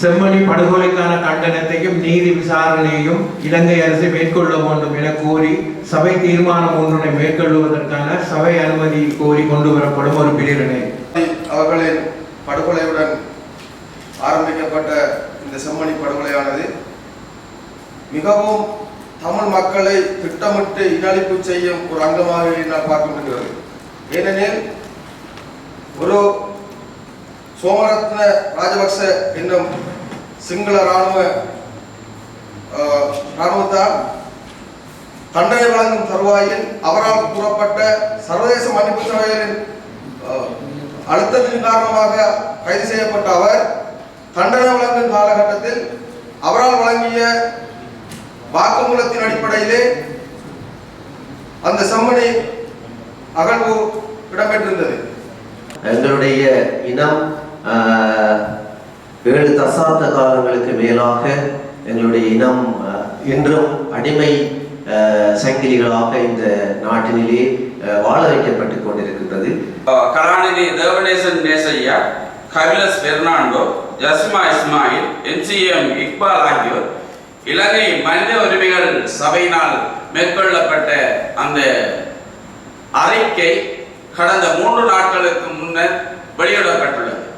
செம்மணி படுகொலைக்கான கண்டனத்தையும் நீதி விசாரணையையும் இலங்கை அரசு மேற்கொள்ள வேண்டும் என கோரி சபை தீர்மானம் ஒன்றினை மேற்கொள்வதற்கான சபை அனுமதி கோரி கொண்டு வரப்படும் ஒரு பிரிவினை. அவர்களின் படுகொலையுடன் ஆரம்பிக்கப்பட்ட இந்த செம்மணி படுகொலையானது மிகவும் தமிழ் மக்களை திட்டமிட்டு இனழிப்பு செய்யும் ஒரு அங்கமாக என்னால் பார்க்க முடிகிறது. ஏனெனில் ஒரு சோமரத்ன ராஜபக்ச என்னும் சிங்கள இராணுவ ஆஹ், இராணுவத்தால் தண்டனை வழங்கும் தருவாயில் அவரால் கூறப்பட்ட சர்வதேச மன்னிப்பு சபைகளின் அழுத்தத்தின் காரணமாக கைது செய்யப்பட்ட அவர் தண்டனை வழங்கும் காலகட்டத்தில் அவரால் வழங்கிய வாக்குமூலத்தின் அடிப்படையிலே அந்த செம்மனை அகழ்வு இடம்பெற்றிருந்தது. எங்களுடைய இனம் ஏழு தசாப்த காலங்களுக்கு மேலாக எங்களுடைய இனம் இன்றும் அடிமை சங்கிலிகளாக இந்த நாட்டினிலே வாழ வைக்கப்பட்டு கொண்டிருக்கின்றது. கலாநிதி தேவநேசன் மேசையா கபிலஸ் பெர்னாண்டோ ஜஸ்மா இஸ்மாயில் எம்சிஎம் இக்பால் ஆகியோர் இலங்கை மனித உரிமைகள் சபையினால் மேற்கொள்ளப்பட்ட அந்த அறிக்கை கடந்த மூன்று நாட்களுக்கு முன்னர் வெளியிடப்பட்டுள்ளது.